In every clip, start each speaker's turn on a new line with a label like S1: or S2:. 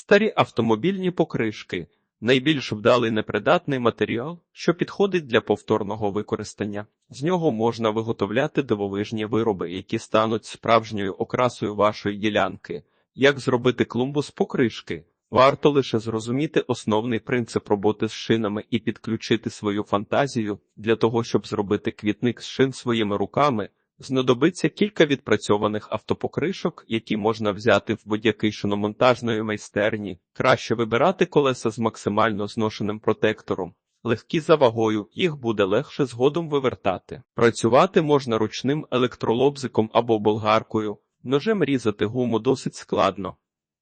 S1: Старі автомобільні покришки найбільш вдалий непридатний матеріал, що підходить для повторного використання. З нього можна виготовляти дивовижні вироби, які стануть справжньою окрасою вашої ділянки. Як зробити клумбу з покришки? Варто лише зрозуміти основний принцип роботи з шинами і підключити свою фантазію для того, щоб зробити квітник з шин своїми руками. Знадобиться кілька відпрацьованих автопокришок, які можна взяти в будь-який шиномонтажної майстерні. Краще вибирати колеса з максимально зношеним протектором. Легкі за вагою, їх буде легше згодом вивертати. Працювати можна ручним електролобзиком або болгаркою. Ножем різати гуму досить складно.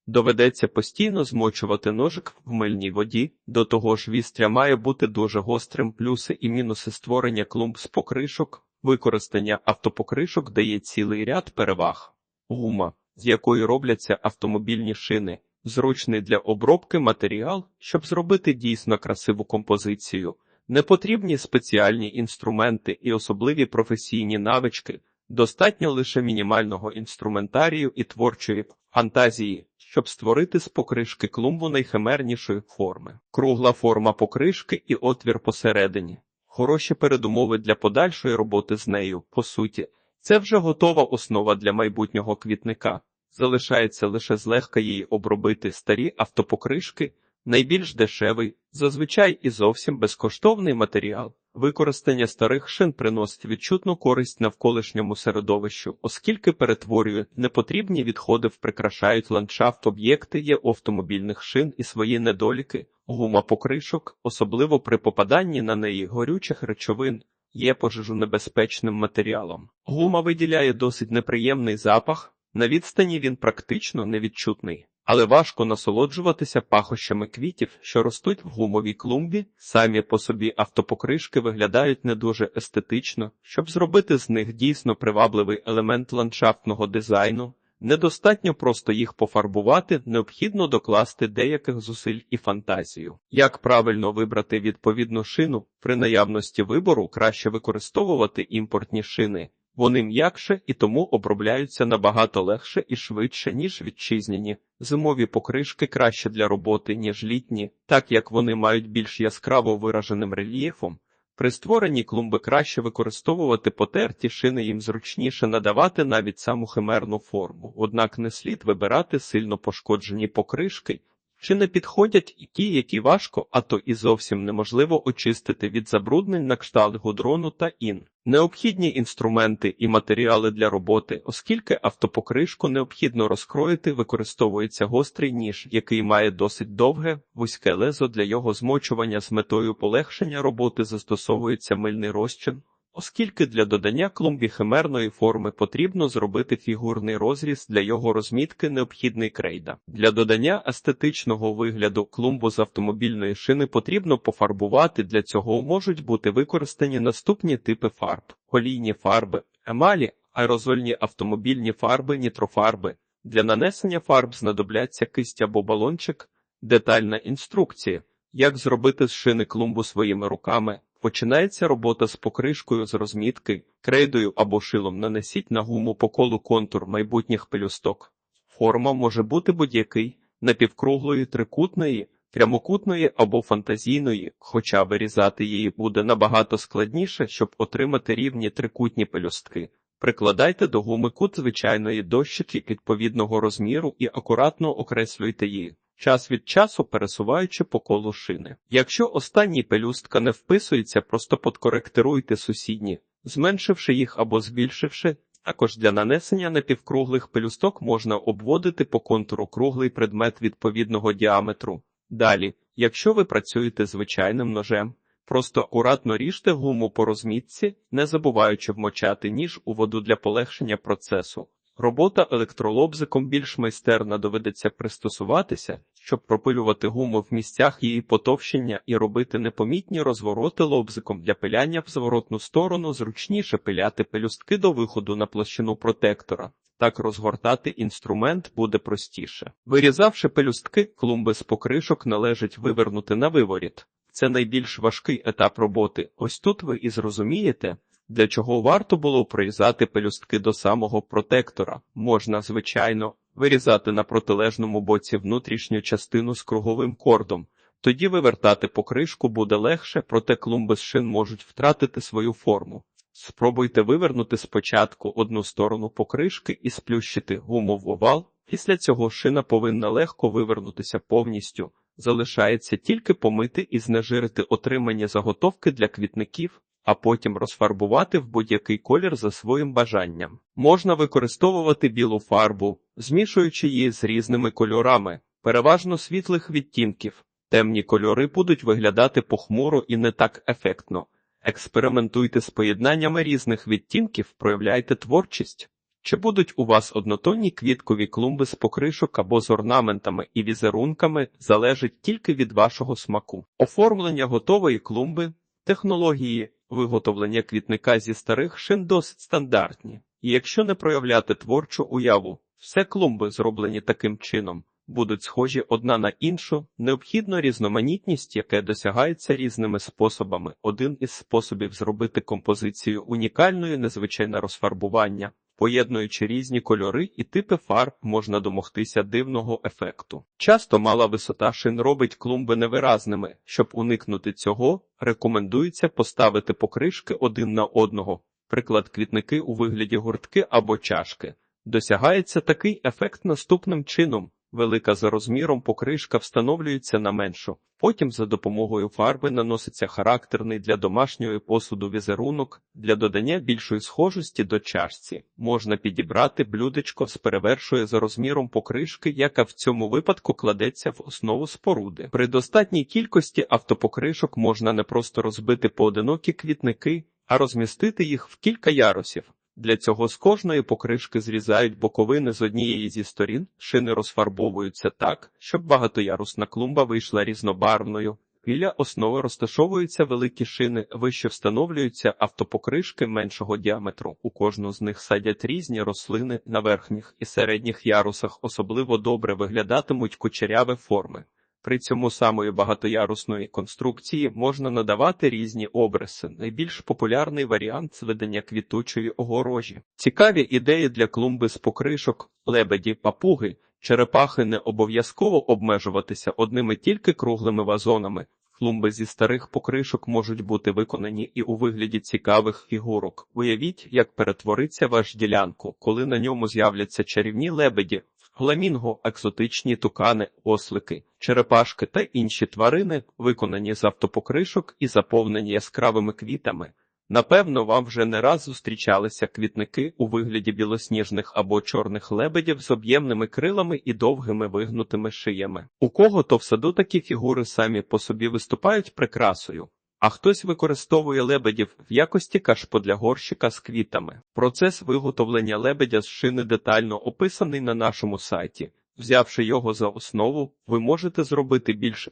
S1: Доведеться постійно змочувати ножик в мильній воді, до того ж вістря має бути дуже гострим, плюси і мінуси створення клумб з покришок. Використання автопокришок дає цілий ряд переваг. Гума, з якої робляться автомобільні шини, зручний для обробки матеріал, щоб зробити дійсно красиву композицію. Не потрібні спеціальні інструменти і особливі професійні навички, достатньо лише мінімального інструментарію і творчої фантазії, щоб створити з покришки клумбу найхимернішої форми. Кругла форма покришки і отвір посередині хороші передумови для подальшої роботи з нею. По суті, це вже готова основа для майбутнього квітника. Залишається лише злегка її обробити старі автопокришки, найбільш дешевий, зазвичай і зовсім безкоштовний матеріал. Використання старих шин приносить відчутну користь навколишньому середовищу, оскільки перетворює непотрібні відходи, прикрашають ландшафт об'єкти є автомобільних шин і свої недоліки. Гума покришок, особливо при попаданні на неї горючих речовин, є пожежонебезпечним матеріалом. Гума виділяє досить неприємний запах, на відстані він практично невідчутний, але важко насолоджуватися пахощами квітів, що ростуть в гумовій клумбі. Самі по собі автопокришки виглядають не дуже естетично, щоб зробити з них дійсно привабливий елемент ландшафтного дизайну. Недостатньо просто їх пофарбувати, необхідно докласти деяких зусиль і фантазію. Як правильно вибрати відповідну шину, при наявності вибору краще використовувати імпортні шини. Вони м'якше і тому обробляються набагато легше і швидше, ніж вітчизняні. Зимові покришки краще для роботи, ніж літні, так як вони мають більш яскраво вираженим рельєфом. При створенні клумби краще використовувати потерті шини, їм зручніше надавати навіть саму химерну форму, однак не слід вибирати сильно пошкоджені покришки, чи не підходять і ті, які важко, а то і зовсім неможливо очистити від забруднень на кшталт гудрону та ін. Необхідні інструменти і матеріали для роботи, оскільки автопокришку необхідно розкроїти, використовується гострий ніж, який має досить довге, вузьке лезо для його змочування з метою полегшення роботи застосовується мильний розчин. Оскільки для додання клумбі химерної форми потрібно зробити фігурний розріз для його розмітки необхідний крейда. Для додання естетичного вигляду клумбу з автомобільної шини потрібно пофарбувати. Для цього можуть бути використані наступні типи фарб: олійні фарби, емалі, аерозольні автомобільні фарби, нітрофарби. Для нанесення фарб знадобляться кисть або балончик, детальна інструкція, як зробити з шини клумбу своїми руками. Починається робота з покришкою з розмітки, крейдою або шилом нанесіть на гуму по колу контур майбутніх пелюсток. Форма може бути будь-який, напівкруглої, трикутної, прямокутної або фантазійної, хоча вирізати її буде набагато складніше, щоб отримати рівні трикутні пелюстки. Прикладайте до гуми кут звичайної дощики відповідного розміру і акуратно окреслюйте її час від часу пересуваючи по колу шини. Якщо останній пелюстка не вписується, просто подкоректируйте сусідні, зменшивши їх або збільшивши. Також для нанесення напівкруглих пелюсток можна обводити по контуру круглий предмет відповідного діаметру. Далі, якщо ви працюєте звичайним ножем, просто акуратно ріжте гуму по розмітці, не забуваючи вмочати ніж у воду для полегшення процесу. Робота електролобзиком більш майстерна доведеться пристосуватися, щоб пропилювати гуму в місцях її потовщення і робити непомітні розвороти лобзиком для пиляння в зворотну сторону, зручніше пиляти пелюстки до виходу на площину протектора. Так розгортати інструмент буде простіше. Вирізавши пелюстки, клумби з покришок належить вивернути на виворіт. Це найбільш важкий етап роботи. Ось тут ви і зрозумієте, для чого варто було прорізати пелюстки до самого протектора. Можна, звичайно, вирізати на протилежному боці внутрішню частину з круговим кордом. Тоді вивертати покришку буде легше, проте клумби з шин можуть втратити свою форму. Спробуйте вивернути спочатку одну сторону покришки і сплющити гуму в овал. Після цього шина повинна легко вивернутися повністю. Залишається тільки помити і знежирити отримані заготовки для квітників, а потім розфарбувати в будь-який колір за своїм бажанням. Можна використовувати білу фарбу, змішуючи її з різними кольорами, переважно світлих відтінків. Темні кольори будуть виглядати похмуро і не так ефектно. Експериментуйте з поєднаннями різних відтінків, проявляйте творчість. Чи будуть у вас однотонні квіткові клумби з покришок або з орнаментами і візерунками, залежить тільки від вашого смаку. Оформлення готової клумби, технології виготовлення квітника зі старих шин досить стандартні. І якщо не проявляти творчу уяву, все клумби зроблені таким чином будуть схожі одна на іншу, необхідно різноманітність, яке досягається різними способами. Один із способів зробити композицію унікальною незвичайне розфарбування. Поєднуючи різні кольори і типи фарб, можна домогтися дивного ефекту. Часто мала висота шин робить клумби невиразними. Щоб уникнути цього, рекомендується поставити покришки один на одного, приклад квітники у вигляді гуртки або чашки. Досягається такий ефект наступним чином. Велика за розміром покришка встановлюється на меншу. Потім за допомогою фарби наноситься характерний для домашньої посуду візерунок. Для додання більшої схожості до чашці можна підібрати блюдечко з перевершою за розміром покришки, яка в цьому випадку кладеться в основу споруди. При достатній кількості автопокришок можна не просто розбити поодинокі квітники, а розмістити їх в кілька ярусів. Для цього з кожної покришки зрізають боковини з однієї зі сторін, шини розфарбовуються так, щоб багатоярусна клумба вийшла різнобарвною. Біля основи розташовуються великі шини, вище встановлюються автопокришки меншого діаметру. У кожну з них садять різні рослини на верхніх і середніх ярусах, особливо добре виглядатимуть кучеряві форми. При цьому самої багатоярусної конструкції можна надавати різні обриси. Найбільш популярний варіант зведення квітучої огорожі. Цікаві ідеї для клумби з покришок, лебеді, папуги, черепахи не обов'язково обмежуватися одними тільки круглими вазонами. Клумби зі старих покришок можуть бути виконані і у вигляді цікавих фігурок. Уявіть, як перетвориться ваш ділянку, коли на ньому з'являться чарівні лебеді, Фламінго, екзотичні тукани, ослики, черепашки та інші тварини, виконані з автопокришок і заповнені яскравими квітами. Напевно, вам вже не раз зустрічалися квітники у вигляді білосніжних або чорних лебедів з об'ємними крилами і довгими вигнутими шиями. У кого то в саду такі фігури самі по собі виступають прикрасою а хтось використовує лебедів в якості кашпо для горщика з квітами. Процес виготовлення лебедя з шини детально описаний на нашому сайті. Взявши його за основу, ви можете зробити більш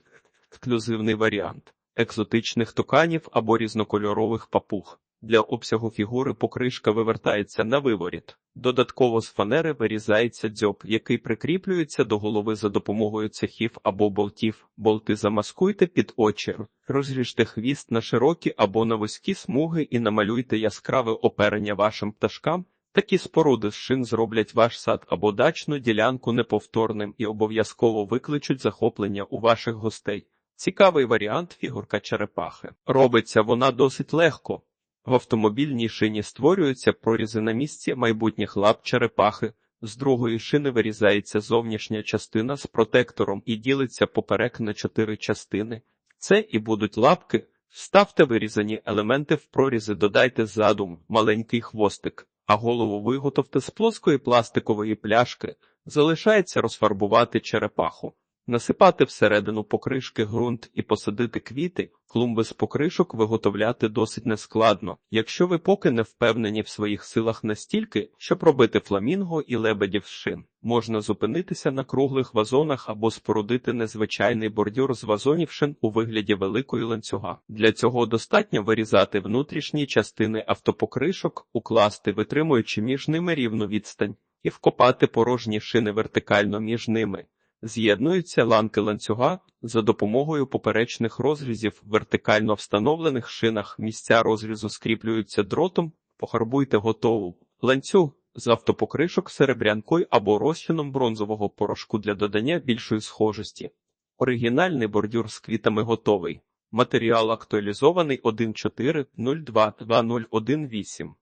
S1: ексклюзивний варіант екзотичних токанів або різнокольорових папуг. Для обсягу фігури покришка вивертається на виворіт. Додатково з фанери вирізається дзьоб, який прикріплюється до голови за допомогою цехів або болтів. Болти замаскуйте під очі, розріжте хвіст на широкі або на вузькі смуги і намалюйте яскраве оперення вашим пташкам. Такі споруди з шин зроблять ваш сад або дачну ділянку неповторним і обов'язково викличуть захоплення у ваших гостей. Цікавий варіант фігурка черепахи. Робиться вона досить легко. В автомобільній шині створюються прорізи на місці майбутніх лап черепахи, з другої шини вирізається зовнішня частина з протектором і ділиться поперек на чотири частини. Це і будуть лапки. Вставте вирізані елементи в прорізи, додайте ззаду маленький хвостик, а голову виготовте з плоскої пластикової пляшки. Залишається розфарбувати черепаху. Насипати всередину покришки ґрунт і посадити квіти, клумби з покришок виготовляти досить нескладно, якщо ви поки не впевнені в своїх силах настільки, щоб робити фламінго і лебедів з шин. Можна зупинитися на круглих вазонах або спорудити незвичайний бордюр з вазонів шин у вигляді великої ланцюга. Для цього достатньо вирізати внутрішні частини автопокришок, укласти, витримуючи між ними рівну відстань, і вкопати порожні шини вертикально між ними. З'єднуються ланки ланцюга за допомогою поперечних розрізів в вертикально встановлених шинах. Місця розрізу скріплюються дротом, похарбуйте готову ланцюг, з автопокришок серебрянкою або розчином бронзового порошку для додання більшої схожості. Оригінальний бордюр з квітами готовий. Матеріал актуалізований 1.4.02.2018.